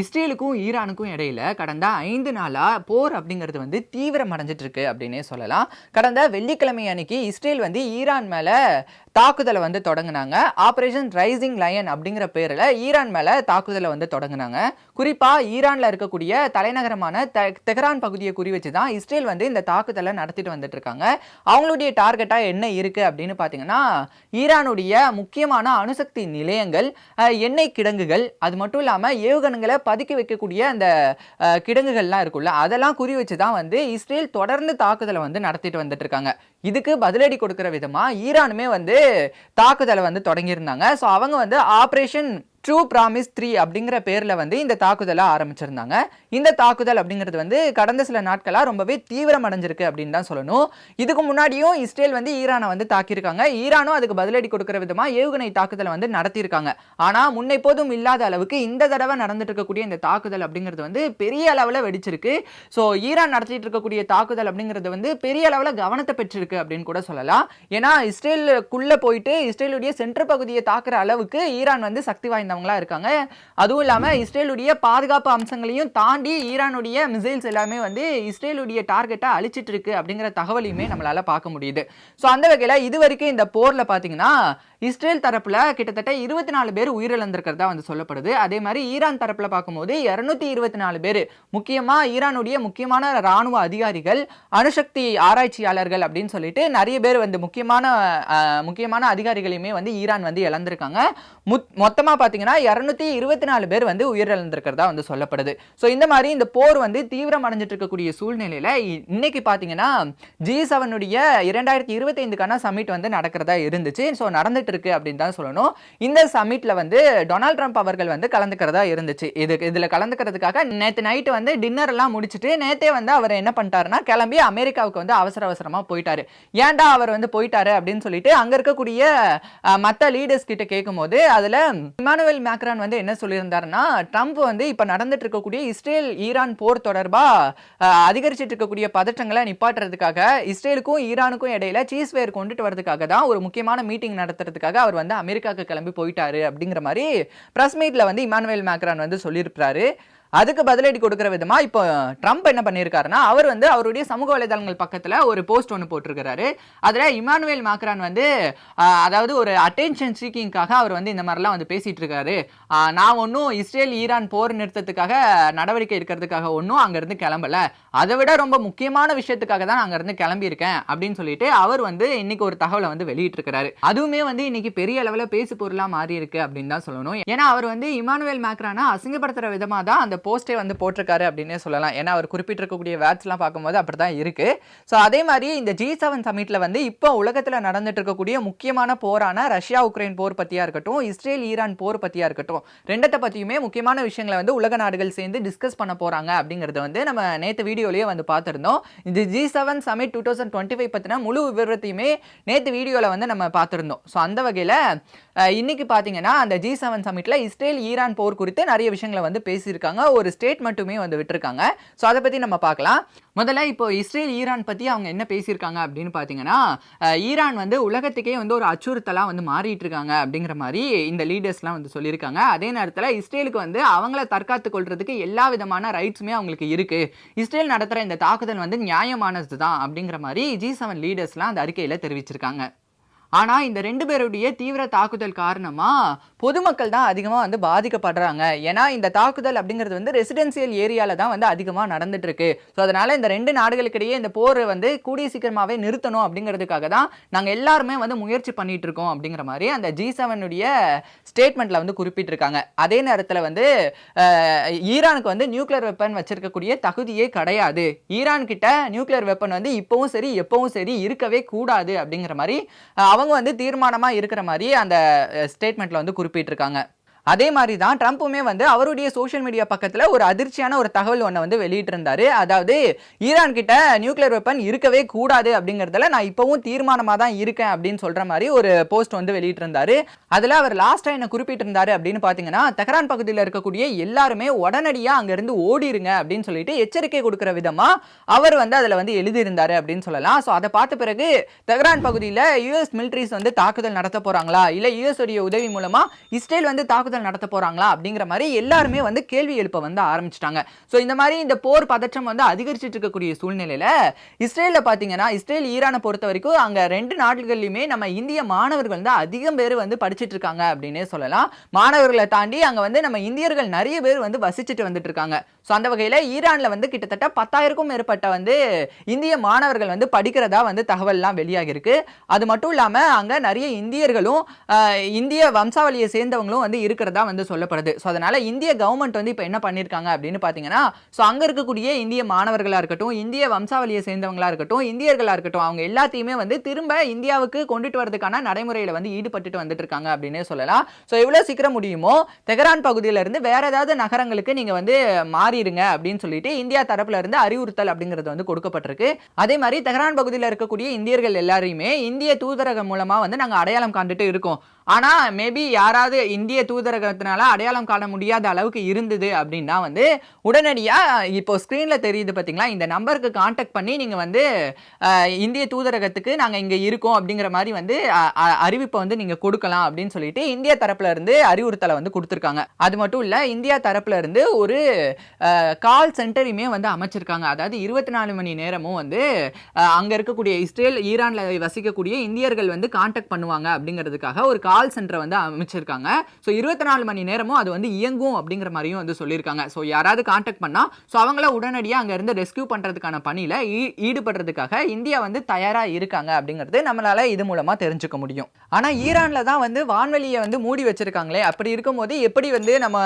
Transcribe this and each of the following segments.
இஸ்ரேலுக்கும் ஈரானுக்கும் இடையில கடந்த ஐந்து நாளாக போர் அப்படிங்கிறது வந்து தீவிரம் அடைஞ்சிட்டு இருக்கு அப்படின்னே சொல்லலாம். கடந்த வெள்ளிக்கிழமை அன்னைக்கு இஸ்ரேல் வந்து ஈரான் மேலே தாக்குதலை வந்து தொடங்கினாங்க. ஆப்ரேஷன் ரைசிங் லயன் அப்படிங்கிற பேரில் ஈரான் மேலே தாக்குதலை வந்து தொடங்கினாங்க. குறிப்பாக ஈரானில் இருக்கக்கூடிய தலைநகரமான தெ தெஹ்ரான் பகுதியை குறி வச்சு தான் இஸ்ரேல் வந்து இந்த தாக்குதலை நடத்திட்டு வந்துட்டு இருக்காங்க அவங்களுடைய டார்கெட்டாக என்ன இருக்குது அப்படின்னு பார்த்தீங்கன்னா ஈரானுடைய முக்கியமான அணுசக்தி நிலையங்கள் எண்ணெய் கிடங்குகள் அது மட்டும் இல்லாமல் ஏவுகணைகளை பதுக்கி வைக்கக்கூடிய அந்த கிடங்குகள்லாம் இருக்குல்ல அதெல்லாம் குறி வச்சு தான் வந்து இஸ்ரேல் தொடர்ந்து தாக்குதலை வந்து நடத்திட்டு வந்துட்டு இருக்காங்க இதுக்கு பதிலடி கொடுக்குற விதமாக ஈரானுமே வந்து தாக்குதலை வந்து தொடங்கியிருந்தாங்க. ஸோ அவங்க வந்து ஆப்ரேஷன் ட்ரூ ப்ராமிஸ் த்ரீ அப்படிங்கிற பேரில் வந்து இந்த தாக்குதலை ஆரம்பிச்சிருந்தாங்க. இந்த தாக்குதல் அப்படிங்கிறது வந்து கடந்த சில நாட்களாக ரொம்பவே தீவிரம் அடைஞ்சிருக்கு அப்படின்னு தான் சொல்லணும். இதுக்கு முன்னாடியும் இஸ்ரேல் வந்து ஈரானை வந்து தாக்கியிருக்காங்க. ஈரானும் அதுக்கு பதிலடி கொடுக்குற விதமாக ஏவுகணை தாக்குதலை வந்து நடத்தியிருக்காங்க. ஆனால் முன்னெப்போதும் போதும் இல்லாத அளவுக்கு இந்த தடவை நடந்துட்டு இருக்கக்கூடிய இந்த தாக்குதல் அப்படிங்கிறது வந்து பெரிய அளவில் வெடிச்சிருக்கு. ஸோ ஈரான் நடத்திட்டு இருக்கக்கூடிய தாக்குதல் அப்படிங்கிறது வந்து பெரிய அளவில் கவனத்தை பெற்றிருக்கு அப்படின்னு கூட சொல்லலாம். ஏன்னா இஸ்ரேலுக்குள்ளே போயிட்டு இஸ்ரேலுடைய சென்ட்ரு பகுதியை தாக்குற அளவுக்கு ஈரான் வந்து சக்தி வாய்ந்தவங்களா இருக்காங்க. அதுவும் இல்லாமல் இஸ்ரேலுடைய பாதுகாப்பு அம்சங்களையும் தாண்டி ஈரானுடைய மிசைல்ஸ் எல்லாமே வந்து இஸ்ரேலுடைய டார்கெட்டை அழிச்சிட்டு இருக்கு அப்படிங்கிற தகவலையுமே நம்மளால பார்க்க முடியுது. ஸோ அந்த வகையில் இது வரைக்கும் இந்த போரில் பார்த்தீங்கன்னா இஸ்ரேல் தரப்பில் கிட்டத்தட்ட இருபத்தி நாலு பேர் உயிரிழந்திருக்கிறதா வந்து சொல்லப்படுது. அதே மாதிரி ஈரான் தரப்பில் பார்க்கும்போது இரநூத்தி இருபத்தி நாலு பேர் முக்கியமாக ஈரானுடைய முக்கியமான ராணுவ அதிகாரிகள் அணுசக்தி ஆராய்ச்சியாளர்கள் அப்படின்னு சொல்லிட்டு நிறைய பேர் வந்து முக்கியமான முக்கியமான அதிகாரிகளையுமே வந்து ஈரான் வந்து இழந்திருக்காங்க. முத் மொத்தமாக பார்த்தீங்கன்னா இரநூத்தி இருபத்தி நாலு பேர் வந்து உயிரிழந்திருக்கிறதா வந்து சொல்லப்படுது. ஸோ இந்த மாதிரி இந்த போர் வந்து தீவிரம் அடைஞ்சிட்டு இருக்கக்கூடிய சூழ்நிலையில் இ- இன்னைக்கு பார்த்தீங்கன்னா ஜி செவனுடைய இரண்டாயிரத்தி இருபத்தைந்துக்கான சமிட் வந்து நடக்கிறதா இருந்துச்சு. ஸோ நடந்து இருக்கு அப்படின்னு தான் சொல்லணும். இந்த சமிட்ல வந்து டொனால்ட் ட்ரம்ப் அவர்கள் வந்து கலந்துக்கிறதா இருந்துச்சு. இது இதில் கலந்துக்கிறதுக்காக நேற்று நைட்டு வந்து டின்னர் எல்லாம் முடிச்சுட்டு நேத்தே வந்து அவர் என்ன பண்ணிட்டாருன்னா கிளம்பி அமெரிக்காவுக்கு வந்து அவசர அவசரமாக போயிட்டாரு. ஏன்டா அவர் வந்து போயிட்டாரு அப்படின்னு சொல்லிட்டு அங்க இருக்கக்கூடிய மற்ற லீடர்ஸ் கிட்ட கேட்கும்போது அதுல இமானுவேல் மேக்ரான் வந்து என்ன சொல்லியிருந்தாருன்னா ட்ரம்ப் வந்து இப்ப நடந்துட்டு இருக்கக்கூடிய இஸ்ரேல் ஈரான் போர் தொடர்பா அதிகரிச்சுட்டு அதிகரிச்சிட்டு இருக்கக்கூடிய பதற்றங்களை நிப்பாட்டுறதுக்காக இஸ்ரேலுக்கும் ஈரானுக்கும் இடையில சீஸ்வேர் கொண்டுட்டு வரதுக்காக தான் ஒரு முக்கியமான மீட்டிங் நடத்துறது நடத்துறதுக்காக அவர் வந்து அமெரிக்காவுக்கு கிளம்பி போயிட்டாரு அப்படிங்கிற மாதிரி பிரஸ் மீட்டில் வந்து இமானுவேல் மேக்ரான் வந்து சொல்லியிருப்பாரு. அதுக்கு பதிலடி கொடுக்குற விதமா இப்போ ட்ரம்ப் என்ன பண்ணியிருக்காருன்னா அவர் வந்து அவருடைய சமூக வலைதளங்கள் பக்கத்துல ஒரு போஸ்ட் ஒன்று போட்டிருக்கிறாரு. அதுல இமானுவேல் மாக்ரான் வந்து அதாவது ஒரு அட்டென்ஷன் சீக்கிங்காக அவர் வந்து இந்த மாதிரிலாம் வந்து பேசிட்டு இருக்காரு நான் ஒன்றும் இஸ்ரேல் ஈரான் போர் நிறுத்தத்துக்காக நடவடிக்கை எடுக்கிறதுக்காக ஒன்றும் அங்கேருந்து கிளம்பல. அதை விட ரொம்ப முக்கியமான விஷயத்துக்காக தான் அங்கேருந்து கிளம்பியிருக்கேன் அப்படின்னு சொல்லிட்டு அவர் வந்து இன்னைக்கு ஒரு தகவலை வந்து வெளியிட்டிருக்கிறாரு. அதுவுமே வந்து இன்னைக்கு பெரிய அளவில் பேசு பொருளாக மாறி இருக்கு அப்படின்னு தான் சொல்லணும். ஏன்னா அவர் வந்து இமானுவேல் மேக்ரானா அசிங்கப்படுத்துற விதமாக தான் அந்த போஸ்ட்டே வந்து போட்டிருக்காரு அப்படின்னே சொல்லலாம். ஏன்னா அவர் குறிப்பிட்டிருக்கக்கூடிய வேர்ட்ஸ்லாம் பார்க்கும்போது அப்படி தான் இருக்குது ஸோ அதே மாதிரி இந்த ஜி செவன் சமிட்டில் வந்து இப்போ உலகத்தில் நடந்துட்டு இருக்கக்கூடிய முக்கியமான போரான ரஷ்யா உக்ரைன் போர் பற்றியாக இருக்கட்டும் இஸ்ரேல் ஈரான் போர் பற்றியாக இருக்கட்டும் ரெண்டத்தை பற்றியுமே முக்கியமான விஷயங்களை வந்து உலக நாடுகள் சேர்ந்து டிஸ்கஸ் பண்ண போகிறாங்க அப்படிங்கிறத வந்து நம்ம நேற்று வீடியோலேயே வந்து பார்த்துருந்தோம். இந்த G seven summit two thousand twenty five பற்றின முழு விவரத்தையுமே நேற்று வீடியோவில் வந்து நம்ம பார்த்துருந்தோம். ஸோ அந்த வகையில் இன்னைக்கு பார்த்தீங்கன்னா அந்த ஜி செவன் சமிட்டில் இஸ்ரேல் ஈரான் போர் குறித்து நிறைய விஷயங்களை வந்து பேசியிருக்காங்க. ஒரு ஸ்டேட் மட்டுமே வந்து விட்டுருக்காங்க. ஸோ அதை பற்றி நம்ம பார்க்கலாம். முதல்ல இப்போ இஸ்ரேல் ஈரான் பற்றி அவங்க என்ன பேசியிருக்காங்க அப்படின்னு பார்த்தீங்கன்னா ஈரான் வந்து உலகத்துக்கே வந்து ஒரு அச்சுறுத்தலாக வந்து மாறிட்டு இருக்காங்க அப்படிங்கிற மாதிரி இந்த லீடர்ஸ்லாம் வந்து சொல்லியிருக்காங்க. அதே நேரத்தில் இஸ்ரேலுக்கு வந்து அவங்கள தற்காத்து கொள்றதுக்கு எல்லா விதமான ரைட்ஸுமே அவங்களுக்கு இருக்கு. இஸ்ரேல் நடத்துகிற இந்த தாக்குதல் வந்து நியாயமானது தான் அப்படிங்கிற மாதிரி ஜி செவன் லீடர்ஸ்லாம் அந்த அறிக்கையில் தெரிவிச்சிருக்காங்க. ஆனால் இந்த ரெண்டு பேருடைய தீவிர தாக்குதல் காரணமாக பொதுமக்கள் தான் அதிகமாக வந்து பாதிக்கப்படுறாங்க. ஏன்னா இந்த தாக்குதல் அப்படிங்கிறது வந்து ரெசிடென்சியல் ஏரியாவில் தான் வந்து அதிகமாக நடந்துட்டு இருக்கு ஸோ அதனால் இந்த ரெண்டு நாடுகளுக்கிடையே இந்த போர் வந்து கூடிய சீக்கிரமாகவே நிறுத்தணும் அப்படிங்கிறதுக்காக தான் நாங்கள் எல்லாருமே வந்து முயற்சி பண்ணிட்டு இருக்கோம் அப்படிங்கிற மாதிரி அந்த ஜி செவனுடைய ஸ்டேட்மெண்ட்டில் வந்து குறிப்பிட்டிருக்காங்க. அதே நேரத்தில் வந்து ஈரானுக்கு வந்து நியூக்ளியர் வெப்பன் வச்சிருக்கக்கூடிய தகுதியே கிடையாது. ஈரான் கிட்ட நியூக்ளியர் வெப்பன் வந்து இப்போவும் சரி எப்பவும் சரி இருக்கவே கூடாது அப்படிங்கிற மாதிரி அவங்க அவங்க வந்து தீர்மானமாக இருக்கிற மாதிரி அந்த ஸ்டேட்மெண்ட்டில் வந்து குறிப்பிட்டிருக்காங்க. அதே மாதிரி தான் ட்ரம்ப்புமே வந்து அவருடைய சோஷியல் மீடியா பக்கத்தில் ஒரு அதிர்ச்சியான ஒரு தகவல் ஒன்றை வந்து வெளியிட்டிருந்தாரு. அதாவது ஈரான் கிட்ட நியூக்ளியர் வெப்பன் இருக்கவே கூடாது அப்படிங்கிறதுல நான் இப்போவும் தீர்மானமாக தான் இருக்கேன் அப்படின்னு சொல்கிற மாதிரி ஒரு போஸ்ட் வந்து வெளியிட்டிருந்தார். அதில் அவர் லாஸ்ட்டாக என்ன குறிப்பிட்டிருந்தாரு அப்படின்னு பார்த்தீங்கன்னா தெஹரான் பகுதியில் இருக்கக்கூடிய எல்லாருமே உடனடியாக அங்கேருந்து ஓடிருங்க அப்படின்னு சொல்லிட்டு எச்சரிக்கை கொடுக்குற விதமாக அவர் வந்து அதில் வந்து எழுதியிருந்தார் அப்படின்னு சொல்லலாம். ஸோ அதை பார்த்த பிறகு தெஹரான் பகுதியில் யூஎஸ் மிலிட்ரிஸ் வந்து தாக்குதல் நடத்த போகிறாங்களா இல்லை யூஎஸ் உடைய உதவி மூலமாக இஸ்ரேல் வந்து தாக்குதல் தாக்குதல் நடத்த போறாங்களா அப்படிங்கிற மாதிரி எல்லாருமே வந்து கேள்வி எழுப்ப வந்து ஆரம்பிச்சிட்டாங்க. ஸோ இந்த மாதிரி இந்த போர் பதற்றம் வந்து அதிகரிச்சிட்டு இருக்கக்கூடிய சூழ்நிலையில இஸ்ரேலில் பார்த்தீங்கன்னா இஸ்ரேல் ஈரானை பொறுத்த வரைக்கும் அங்கே ரெண்டு நாடுகள்லையுமே நம்ம இந்திய மாணவர்கள் வந்து அதிகம் பேர் வந்து படிச்சிட்டு இருக்காங்க அப்படின்னே சொல்லலாம். மாணவர்களை தாண்டி அங்கே வந்து நம்ம இந்தியர்கள் நிறைய பேர் வந்து வசிச்சுட்டு வந்துட்டு இருக்காங்க. ஸோ அந்த வகையில் ஈரானில் வந்து கிட்டத்தட்ட பத்தாயிரக்கும் மேற்பட்ட வந்து இந்திய மாணவர்கள் வந்து படிக்கிறதா வந்து தகவல்லாம் வெளியாகிருக்கு அது மட்டும் இல்லாமல் அங்கே நிறைய இந்தியர்களும் இந்திய வம்சாவளியை சேர்ந்தவங்களும் வந்து இருக்கிறதா வந்து சொல்லப்படுது. ஸோ அதனால் இந்திய கவர்மெண்ட் வந்து இப்போ என்ன பண்ணியிருக்காங்க அப்படின்னு பார்த்தீங்கன்னா ஸோ அங்கே இருக்கக்கூடிய இந்திய மாணவர்களாக இருக்கட்டும் இந்திய வம்சாவளியை சேர்ந்தவங்களா இருக்கட்டும் இந்தியர்களாக இருக்கட்டும் அவங்க எல்லாத்தையுமே வந்து திரும்ப இந்தியாவுக்கு கொண்டுட்டு வரதுக்கான நடைமுறையில் வந்து ஈடுபட்டுட்டு வந்துட்டு இருக்காங்க அப்படின்னே சொல்லலாம். ஸோ எவ்வளோ சீக்கிரம் முடியுமோ தெஹரான் பகுதியிலேருந்து வேறு ஏதாவது நகரங்களுக்கு நீங்கள் வந்து மாறிடுங்க அப்படின்னு சொல்லிட்டு இந்தியா தரப்புல இருந்து அறிவுறுத்தல் அப்படிங்கிறது வந்து கொடுக்கப்பட்டிருக்கு. அதே மாதிரி தெஹரான் பகுதியில் இருக்கக்கூடிய இந்தியர்கள் எல்லாரையுமே இந்திய தூதரகம் மூலமா வந்து நாங்க அடையாளம் காண்டுட்டு இருக்கோம். ஆனால் மேபி யாராவது இந்திய தூதரகத்தினால அடையாளம் காண முடியாத அளவுக்கு இருந்தது அப்படின்னா வந்து உடனடியாக இப்போ ஸ்க்ரீனில் தெரியுது பார்த்தீங்களா இந்த நம்பருக்கு காண்டாக்ட் பண்ணி நீங்கள் வந்து இந்திய தூதரகத்துக்கு நாங்கள் இங்கே இருக்கோம் அப்படிங்கிற மாதிரி வந்து அ- அறிவிப்பை வந்து நீங்கள் கொடுக்கலாம் அப்படின்னு சொல்லிட்டு இந்திய தரப்புல இருந்து அறிவுறுத்தலை வந்து கொடுத்துருக்காங்க. அது மட்டும் இல்லை இந்தியா தரப்புல இருந்து ஒரு கால் சென்டரையுமே வந்து அமைச்சிருக்காங்க. அதாவது இருபத்தி நாலு மணி நேரமும் வந்து அங்கே இருக்கக்கூடிய இஸ்ரேல் ஈரானில் வசிக்கக்கூடிய இந்தியர்கள் வந்து காண்டாக்ட் பண்ணுவாங்க அப்படிங்கிறதுக்காக ஒரு கால் கால் சென்டரை வந்து அமைச்சிருக்காங்க. ஸோ இருபத்தி நாலு மணி நேரமும் அது வந்து இயங்கும் அப்படிங்கிற மாதிரியும் வந்து சொல்லியிருக்காங்க. ஸோ யாராவது காண்டாக்ட் பண்ணால் ஸோ அவங்கள உடனடியாக அங்கேருந்து ரெஸ்கியூ பண்றதுக்கான பணியில் ஈ- ஈடுபடுறதுக்காக இந்தியா வந்து தயாராக இருக்காங்க அப்படிங்கிறது நம்மளால இது மூலமாக தெரிஞ்சுக்க முடியும். ஆனால் ஈரானில் தான் வந்து வான்வெளியை வந்து மூடி வச்சிருக்காங்களே. அப்படி இருக்கும்போது எப்படி வந்து நம்ம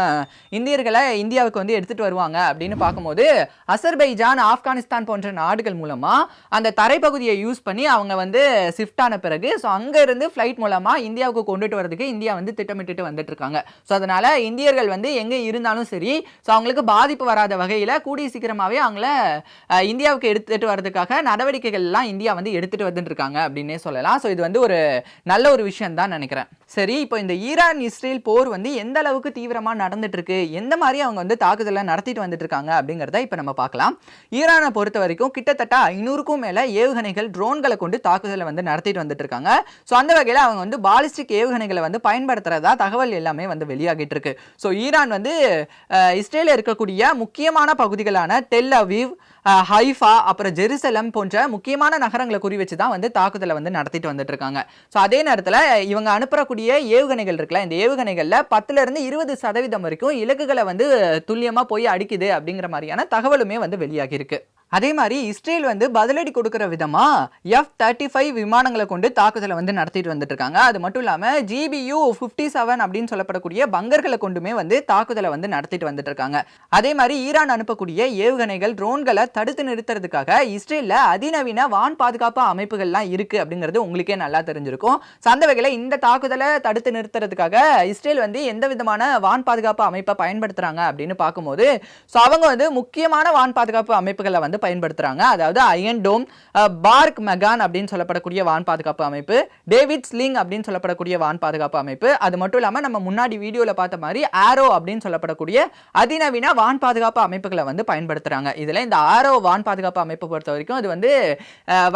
இந்தியர்களை இந்தியாவுக்கு வந்து எடுத்துகிட்டு வருவாங்க அப்படின்னு பார்க்கும்போது அசர்பைஜான் ஆப்கானிஸ்தான் போன்ற நாடுகள் மூலமாக அந்த தரைப்பகுதியை யூஸ் பண்ணி அவங்க வந்து ஷிஃப்ட் ஆன பிறகு ஸோ அங்கேருந்து ஃப்ளைட் மூலமாக இந்தியாவுக்கு கொண்டு கொண்டுட்டு வரதுக்கு இந்தியா வந்து திட்டமிட்டுட்டு வந்துட்டு இருக்காங்க ஸோ அதனால இந்தியர்கள் வந்து எங்க இருந்தாலும் சரி ஸோ அவங்களுக்கு பாதிப்பு வராத வகையில கூடிய சீக்கிரமாவே அவங்கள இந்தியாவுக்கு எடுத்துட்டு வரதுக்காக நடவடிக்கைகள் எல்லாம் இந்தியா வந்து எடுத்துட்டு வந்துட்டு இருக்காங்க அப்படின்னே சொல்லலாம். ஸோ இது வந்து ஒரு நல்ல ஒரு விஷயம் தான் நினைக்கிறேன். சரி இப்போ இந்த ஈரான் இஸ்ரேல் போர் வந்து எந்த அளவுக்கு தீவிரமா நடந்துட்டு இருக்கு எந்த மாதிரி அவங்க வந்து தாக்குதலை நடத்திட்டு வந்துட்டு இருக்காங்க அப்படிங்கிறத இப்போ நம்ம பார்க்கலாம். ஈரானை பொறுத்த வரைக்கும் கிட்டத்தட்ட ஐநூறுக்கும் மேலே ஏவுகணைகள் ட்ரோன்களை கொண்டு தாக்குதலை வந்து நடத்திட்டு வந்துட்டு இருக்காங்க ஸோ அந்த வகையில் அவங்க வந்து பாலிஸ்டிக் ஏவுகணைகளை வந்து பயன்படுத்துறதா தகவல் எல்லாமே வந்து வெளியாகிட்டு இருக்கு ஸோ ஈரான் வந்து இஸ்ரேலில் இருக்கக்கூடிய முக்கியமான பகுதிகளான டெல் அவீவ் ஹைஃபா அப்புறம் ஜெருசலம் போன்ற முக்கியமான நகரங்களை குறி வச்சு தான் வந்து தாக்குதலை வந்து நடத்திட்டு வந்துட்டு இருக்காங்க ஸோ அதே நேரத்தில் இவங்க அனுப்புறக்கூடிய ஏவுகணைகள் இருக்குல்ல இந்த ஏவுகணைகளில் பத்துலேருந்து இருபது சதவீதம் வரைக்கும் இலக்குகளை வந்து துல்லியமாக போய் அடிக்குது அப்படிங்கிற மாதிரியான தகவலுமே வந்து வெளியாகி இருக்கு அதே மாதிரி இஸ்ரேல் வந்து பதிலடி கொடுக்குற விதமாக எஃப் தேர்ட்டி ஃபைவ் விமானங்களை கொண்டு தாக்குதலை வந்து நடத்திட்டு வந்துட்டு இருக்காங்க அது மட்டும் இல்லாமல் ஜிபியு ஃபிஃப்டி செவன் அப்படின்னு சொல்லப்படக்கூடிய பங்கர்களை கொண்டுமே வந்து தாக்குதலை வந்து நடத்திட்டு வந்துட்டு இருக்காங்க அதே மாதிரி ஈரான் அனுப்பக்கூடிய ஏவுகணைகள் ட்ரோன்களை தடுத்து நிறுத்துறதுக்காக இஸ்ரேலில் அதிநவீன வான் பாதுகாப்பு அமைப்புகள்லாம் இருக்குது அப்படிங்கிறது உங்களுக்கே நல்லா தெரிஞ்சிருக்கும். So, அந்த வகையில் இந்த தாக்குதலை தடுத்து நிறுத்துறதுக்காக இஸ்ரேல் வந்து எந்த விதமான வான் பாதுகாப்பு அமைப்பை பயன்படுத்துகிறாங்க அப்படின்னு பார்க்கும்போது ஸோ அவங்க வந்து முக்கியமான வான் பாதுகாப்பு அமைப்புகளை வந்து பயன்படுத்துறாங்க. அதாவது அயன் டோம் பார்க் மெகான் அப்படின்னு சொல்லப்படக்கூடிய வான் பாதுகாப்பு அமைப்பு டேவிட் ஸ்லிங் அப்படின்னு சொல்லப்படக்கூடிய வான் பாதுகாப்பு அமைப்பு அது மட்டும் இல்லாமல் நம்ம முன்னாடி வீடியோவில் பார்த்த மாதிரி ஆரோ அப்படின்னு சொல்லப்படக்கூடிய அதிநவீன வான் பாதுகாப்பு அமைப்புகளை வந்து பயன்படுத்துறாங்க. இதில் இந்த ஆரோ வான் பாதுகாப்பு அமைப்பு பொறுத்த வரைக்கும் அது வந்து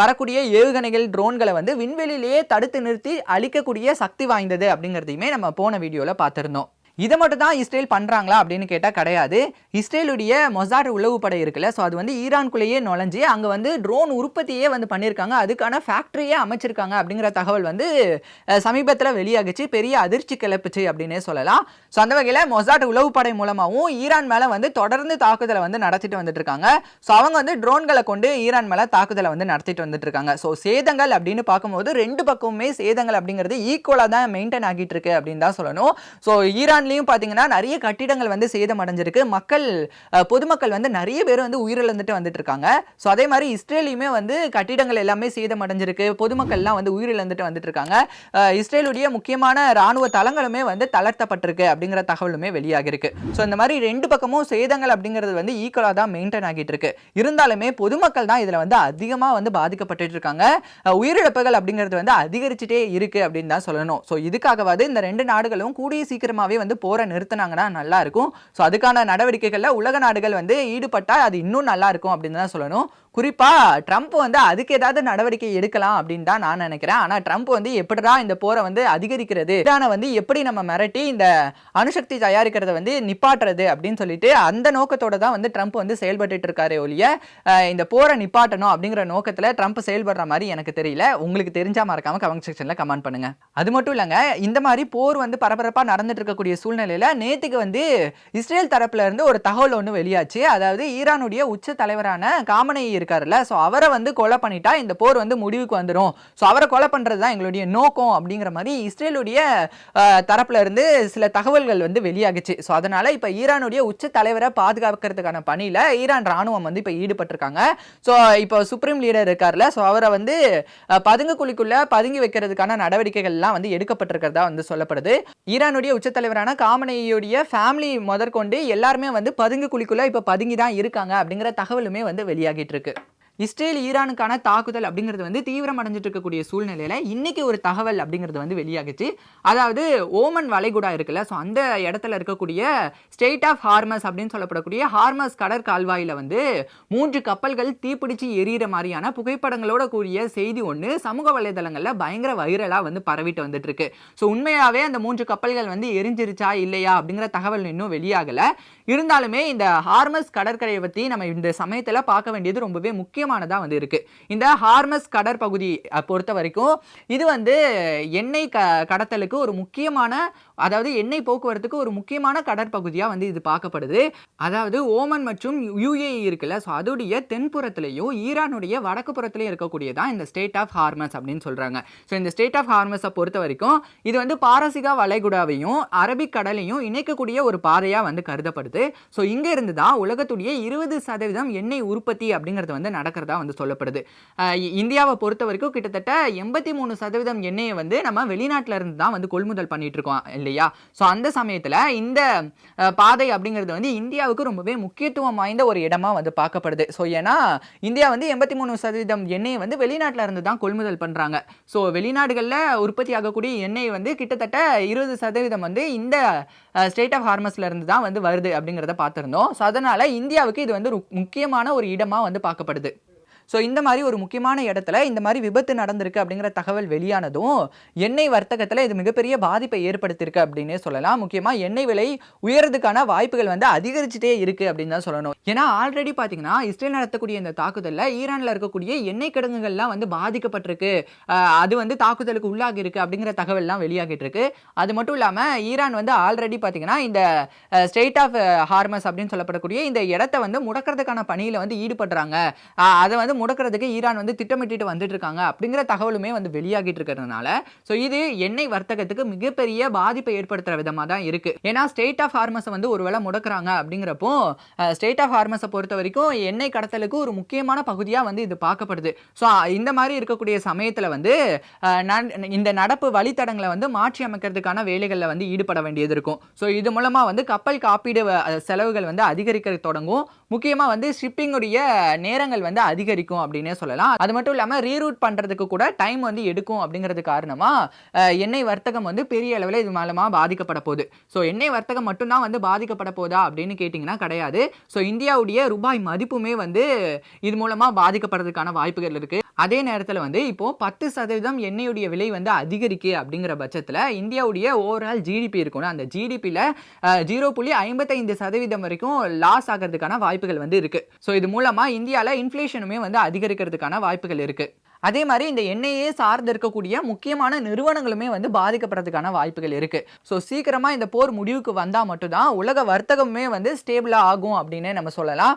வரக்கூடிய ஏவுகணைகள் ட்ரோன்களை வந்து விண்வெளியிலேயே தடுத்து நிறுத்தி அழிக்கக்கூடிய சக்தி வாய்ந்தது அப்படிங்கிறதையுமே நம்ம போன வீடியோவில் பார்த்துருந்தோம். இதை மட்டும் தான் இஸ்ரேல் பண்ணுறாங்களா அப்படின்னு கேட்டால் கிடையாது. இஸ்ரேலுடைய மொசாட் உளவு படை இருக்குல்ல ஸோ அது வந்து ஈரான்குள்ளேயே நுழைஞ்சு அங்கே வந்து ட்ரோன் உற்பத்தியே வந்து பண்ணியிருக்காங்க அதுக்கான ஃபேக்ட்ரியே அமைச்சிருக்காங்க அப்படிங்கிற தகவல் வந்து சமீபத்தில் வெளியாகிச்சு. பெரிய அதிர்ச்சி கிளப்புச்சு அப்படின்னே சொல்லலாம். ஸோ அந்த வகையில் மொசாட் உளவு படை மூலமாகவும் ஈரான் மேலே வந்து தொடர்ந்து தாக்குதலை வந்து நடத்திட்டு வந்துட்டு இருக்காங்க. ஸோ அவங்க வந்து ட்ரோன்களை கொண்டு ஈரான் மேலே தாக்குதலை வந்து நடத்திட்டு வந்துட்டு இருக்காங்க. ஸோ சேதங்கள் அப்படின்னு பார்க்கும்போது ரெண்டு பக்கமுமே சேதங்கள் அப்படிங்கிறது ஈக்குவலாக தான் மெயின்டைன் ஆகிட்டு இருக்கு அப்படின்னு தான் சொல்லணும். ஸோ ஈரான் ஈரான்லேயும் பார்த்தீங்கன்னா நிறைய கட்டிடங்கள் வந்து சேதம் அடைஞ்சிருக்கு. மக்கள் பொதுமக்கள் வந்து நிறைய பேர் வந்து உயிரிழந்துட்டு வந்துட்டு இருக்காங்க. ஸோ அதே மாதிரி இஸ்ரேலையுமே வந்து கட்டிடங்கள் எல்லாமே சேதம் அடைஞ்சிருக்கு. பொதுமக்கள்லாம் வந்து உயிரிழந்துட்டு வந்துட்டு இருக்காங்க. இஸ்ரேலுடைய முக்கியமான ராணுவ தளங்களுமே வந்து தளர்த்தப்பட்டிருக்கு அப்படிங்கிற தகவலுமே வெளியாகிருக்கு. ஸோ இந்த மாதிரி ரெண்டு பக்கமும் சேதங்கள் அப்படிங்கிறது வந்து ஈக்குவலாக தான் மெயின்டைன் ஆகிட்டு இருக்கு இருந்தாலுமே பொதுமக்கள் தான் இதில் வந்து அதிகமாக வந்து பாதிக்கப்பட்டுட்டு இருக்காங்க. உயிரிழப்புகள் அப்படிங்கிறது வந்து அதிகரிச்சுட்டே இருக்கு அப்படின்னு தான் சொல்லணும். ஸோ இதுக்காகவாது இந்த ரெண்டு நாடுகளும் கூடிய சீக்கிரமாகவே வந்து போரை நிறுத்தினாங்கன்னா நல்லா இருக்கும். ஸோ அதுக்கான நடவடிக்கைகளில் உலக நாடுகள் வந்து ஈடுபட்டால் அது இன்னும் நல்லா இருக்கும் அப்படின்னு தான் சொல்லணும். குறிப்பாக ட்ரம்ப் வந்து அதுக்கு ஏதாவது நடவடிக்கை எடுக்கலாம் அப்படின்னு தான் நான் நினைக்கிறேன். ஆனால் ட்ரம்ப் வந்து எப்படிடா இந்த போரை வந்து அதிகரிக்கிறது? ஈரானை வந்து எப்படி நம்ம மிரட்டி இந்த அணுசக்தி தயாரிக்கிறத வந்து நிப்பாட்டுறது அப்படின்னு சொல்லிட்டு அந்த நோக்கத்தோட தான் வந்து ட்ரம்ப் வந்து செயல்பட்டு இருக்காரு ஒழிய இந்த போரை நிப்பாட்டணும் அப்படிங்கிற நோக்கத்தில் ட்ரம்ப் செயல்படுற மாதிரி எனக்கு தெரியல. உங்களுக்கு தெரிஞ்சா மறக்காம கமெண்ட் செக்ஷனில் கமெண்ட் பண்ணுங்க. அது மட்டும் இல்லைங்க இந்த மாதிரி போர் வந்து பரபரப்பாக நடந்துட்டு இருக்கக்கூடிய சூழ்நிலையில் நேற்றுக்கு வந்து இஸ்ரேல் தரப்புல இருந்து ஒரு தகவல் ஒன்று வெளியாச்சு. அதாவது ஈரானுடைய உச்ச தலைவரான காமனை இருக்காருல்ல. ஸோ அவரை வந்து கொலை பண்ணிட்டா இந்த போர் வந்து முடிவுக்கு வந்துடும் ஸோ அவரை கொலை பண்ணுறது தான் எங்களுடைய நோக்கம் அப்படிங்கிற மாதிரி இஸ்ரேலுடைய அஹ், தரப்புல இருந்து சில தகவல்கள் வந்து வெளியாகுச்சு. ஸோ அதனால இப்போ ஈரானுடைய உச்ச தலைவரை பாதுகாக்கிறதுக்கான பணியில் ஈரான் ராணுவம் வந்து இப்போ ஈடுபட்டிருக்காங்க. ஸோ இப்போ சுப்ரீம் லீடர் இருக்கார்ல ஸோ அவரை வந்து பதுங்கு குழிக்குள்ளே பதுங்கி வைக்கிறதுக்கான நடவடிக்கைகள்லாம் வந்து எடுக்கப்பட்டிருக்கிறதா வந்து சொல்லப்படுது. ஈரானுடைய உச்ச தலைவரான காமனையுடைய ஃபேமிலி முதற்கொண்டு எல்லாருமே வந்து பதுங்கு குழிக்குள்ளே இப்போ பதுங்கி தான் இருக்காங்க அப்படிங்கிற தகவலுமே வந்து வெளியாகிட்டு இருக்கு. it. இஸ்ரேல் ஈரானுக்கான தாக்குதல் அப்படிங்கிறது வந்து தீவிரம் அடைஞ்சிட்டு இருக்கக்கூடிய சூழ்நிலையில் இன்னைக்கு ஒரு தகவல் அப்படிங்கிறது வந்து வெளியாகுச்சு. அதாவது ஓமன் வளைகுடா இருக்குல்ல ஸோ அந்த இடத்துல இருக்கக்கூடிய ஸ்டேட் ஆஃப் ஹார்மஸ் அப்படின்னு சொல்லப்படக்கூடிய ஹார்மஸ் கடற்கால்வாயில் வந்து மூன்று கப்பல்கள் தீப்பிடிச்சு எரியிற மாதிரியான புகைப்படங்களோட கூடிய செய்தி ஒன்று சமூக வலைதளங்களில் பயங்கர வைரலாக வந்து பரவிட்டு வந்துட்டு இருக்கு ஸோ உண்மையாகவே அந்த மூன்று கப்பல்கள் வந்து எரிஞ்சிருச்சா இல்லையா அப்படிங்கிற தகவல் இன்னும் வெளியாகலை. இருந்தாலுமே இந்த ஹார்மஸ் கடற்கரையை பற்றி நம்ம இந்த சமயத்தில் பார்க்க வேண்டியது ரொம்பவே முக்கியம். முக்கியமானதாக வந்து இருக்குது இந்த ஹார்மஸ் கடற்பகுதி பொறுத்த வரைக்கும் இது வந்து எண்ணெய் க கடத்தலுக்கு ஒரு முக்கியமான அதாவது எண்ணெய் போக்குவரத்துக்கு ஒரு முக்கியமான கடற்பகுதியாக வந்து இது பார்க்கப்படுது. அதாவது ஓமன் மற்றும் யூஏஇ இருக்குல்ல ஸோ அதோடைய தென்புறத்துலையும் ஈரானுடைய வடக்கு புறத்துலையும் இருக்கக்கூடியதான் இந்த ஸ்டேட் ஆஃப் ஹார்மஸ் அப்படின்னு சொல்கிறாங்க ஸோ இந்த ஸ்டேட் ஆஃப் ஹார்மஸை பொறுத்த வரைக்கும் இது வந்து பாரசிகா வளைகுடாவையும் அரபிக் கடலையும் இணைக்கக்கூடிய ஒரு பாதையாக வந்து கருதப்படுது. ஸோ இங்கே இருந்து தான் உலகத்துடைய இருபது சதவீதம் எண்ணெய் உற்பத்தி அப்படிங்கிறது வந்து நடக்கிறதா வந்து சொல்லப்படுது. இந்தியாவை பொறுத்த வரைக்கும் கிட்டத்தட்ட எண்பத்தி மூணு சதவீதம் எண்ணெயை வந்து நம்ம வெளிநாட்டில் இருந்து தான் வந்து கொள்முதல் பண்ணிட்டு இருக்கோம் இல்லையா? ஸோ அந்த சமயத்தில் இந்த பாதை அப்படிங்கிறது வந்து இந்தியாவுக்கு ரொம்பவே முக்கியத்துவம் வாய்ந்த ஒரு இடமா வந்து பார்க்கப்படுது. ஸோ ஏன்னா இந்தியா வந்து எண்பத்தி மூணு சதவீதம் எண்ணெயை வந்து வெளிநாட்டில் இருந்து தான் கொள்முதல் பண்ணுறாங்க ஸோ வெளிநாடுகளில் உற்பத்தி ஆகக்கூடிய எண்ணெய் வந்து கிட்டத்தட்ட இருபது சதவீதம் வந்து இந்த ஸ்டேட் ஆஃப் ஹார்மஸ்ல இருந்து தான் வந்து வருது அப்படிங்கிறத பார்த்துருந்தோம். ஸோ அதனால இந்தியாவுக்கு இது வந்து முக்கியமான ஒரு இடமா வந்து பார்க்கப்படுது. ஸோ இந்த மாதிரி ஒரு முக்கியமான இடத்துல இந்த மாதிரி விபத்து நடந்திருக்கு அப்படிங்கிற தகவல் வெளியானதும் எண்ணெய் வர்த்தகத்தில் இது மிகப்பெரிய பாதிப்பை ஏற்படுத்தியிருக்கு அப்படின்னே சொல்லலாம். முக்கியமாக எண்ணெய் விலை உயர்றதுக்கான வாய்ப்புகள் வந்து அதிகரிச்சுட்டே இருக்கு அப்படின்னு தான் சொல்லணும். ஏன்னா ஆல்ரெடி பார்த்தீங்கன்னா இஸ்ரேல் நடத்தக்கூடிய இந்த தாக்குதலில் ஈரானில் இருக்கக்கூடிய எண்ணெய் கிடங்குகள்லாம் வந்து பாதிக்கப்பட்டிருக்கு. அது வந்து தாக்குதலுக்கு உள்ளாகி இருக்கு அப்படிங்கிற தகவல்லாம் வெளியாகிட்டு இருக்கு. அது மட்டும் இல்லாமல் ஈரான் வந்து ஆல்ரெடி பார்த்தீங்கன்னா இந்த ஸ்டேட் ஆஃப் ஹார்மஸ் அப்படின்னு சொல்லப்படக்கூடிய இந்த இடத்த வந்து முடக்கிறதுக்கான பணியில் வந்து ஈடுபடுறாங்க. அதை வந்து முடக்கிறதுக்கு ஈரான் வந்து திட்டமிட்டு வந்துட்டு இருக்காங்க அப்படிங்கிற தகவலுமே வந்து வெளியாகிட்டு இருக்கிறதுனால ஸோ இது எண்ணெய் வர்த்தகத்துக்கு மிகப்பெரிய பாதிப்பை ஏற்படுத்துகிற விதமாக தான் இருக்கு. ஏன்னா ஸ்டேட் ஆஃப் ஃபார்மஸை வந்து ஒருவேளை முடக்குறாங்க அப்படிங்கிறப்போ ஸ்டேட் ஆஃப் ஃபார்மஸை பொறுத்த வரைக்கும் எண்ணெய் கடத்தலுக்கு ஒரு முக்கியமான பகுதியாக வந்து இது பார்க்கப்படுது. ஸோ இந்த மாதிரி இருக்கக்கூடிய சமயத்தில் வந்து இந்த நடப்பு வழித்தடங்களை வந்து மாற்றி அமைக்கிறதுக்கான வேலைகளில் வந்து ஈடுபட வேண்டியது இருக்கும். ஸோ இது மூலமாக வந்து கப்பல் காப்பீடு செலவுகள் வந்து அதிகரிக்க தொடங்கும். முக்கியமாக வந்து ஷிப்பிங்குடைய நேரங்கள் வந்து அதிகரிக்கும். பிடிக்கும் அப்படின்னே சொல்லலாம். அது மட்டும் இல்லாமல் ரீரூட் பண்ணுறதுக்கு கூட டைம் வந்து எடுக்கும் அப்படிங்கிறது காரணமாக எண்ணெய் வர்த்தகம் வந்து பெரிய அளவில் இது மூலமாக பாதிக்கப்பட போகுது. ஸோ எண்ணெய் வர்த்தகம் மட்டும்தான் வந்து பாதிக்கப்பட போதா அப்படின்னு கேட்டிங்கன்னா கிடையாது. ஸோ இந்தியாவுடைய ரூபாய் மதிப்புமே வந்து இது மூலமாக பாதிக்கப்படுறதுக்கான வாய்ப்புகள் இருக்குது அதே நேரத்தில் வந்து இப்போது பத்து சதவீதம் எண்ணெயுடைய விலை வந்து அதிகரிக்கு அப்படிங்கிற பட்சத்தில் இந்தியாவுடைய ஓவரால் ஜிடிபி இருக்கணும் அந்த ஜிடிபியில் ஜீரோ புள்ளி ஐம்பத்தைந்து சதவீதம் வரைக்கும் லாஸ் ஆகிறதுக்கான வாய்ப்புகள் வந்து இருக்குது ஸோ இது மூலமாக இந்தியாவில் இன்ஃப்ளேஷனுமே வந்து அதிகரிக்கிறதுக்கான வாய்ப்புகள் இருக்கு. அதே மாதிரி இந்த எண்ணெயே சார்ந்து இருக்கக்கூடிய முக்கியமான நிறுவனங்களுமே வந்து பாதிக்கப்படுறதுக்கான வாய்ப்புகள் இருக்கு. ஸோ சீக்கிரமா இந்த போர் முடிவுக்கு வந்தால் மட்டும்தான் உலக வர்த்தகமே வந்து ஸ்டேபிளாக ஆகும் அப்படின்னே நம்ம சொல்லலாம்.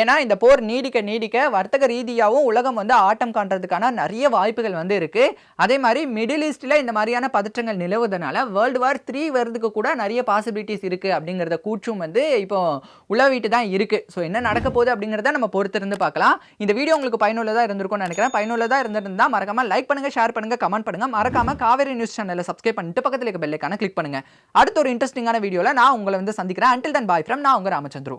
ஏன்னா இந்த போர் நீடிக்க நீடிக்க வர்த்தக ரீதியாகவும் உலகம் வந்து ஆட்டம் காண்றதுக்கான நிறைய வாய்ப்புகள் வந்து இருக்கு. அதே மாதிரி மிடில் ஈஸ்டில் இந்த மாதிரியான பதற்றங்கள் நிலவுவதனால வேர்ல்டு வார் த்ரீ வர்றதுக்கு கூட நிறைய பாசிபிலிட்டிஸ் இருக்கு அப்படிங்கிறத கூற்றும் வந்து இப்போ உளவிட்டு தான் இருக்கு. ஸோ என்ன நடக்க போகுது அப்படிங்கிறத நம்ம பொறுத்திருந்து பார்க்கலாம். இந்த வீடியோ உங்களுக்கு பயனுள்ளதாக இருந்திருக்கும்னு நினைக்கிறேன். பயனுள்ள பயனுள்ளதாக இருந்திருந்தால் மறக்காம லைக் பண்ணுங்கள் ஷேர் பண்ணுங்க கமெண்ட் பண்ணுங்க. மறக்காம காவேரி நியூஸ் சேனலை சப்ஸ்கிரைப் பண்ணிட்டு பக்கத்தில் இருக்க பெல்லைக்கான கிளிக் பண்ணுங்க. அடுத்த ஒரு இன்ட்ரெஸ்டிங்கான வீடியோவில் நான் உங்களை வந்து சந்திக்கிறேன். அண்டில் தன் பாய் ஃப்ரம் நான் உங்க ராமச்சந்திரு.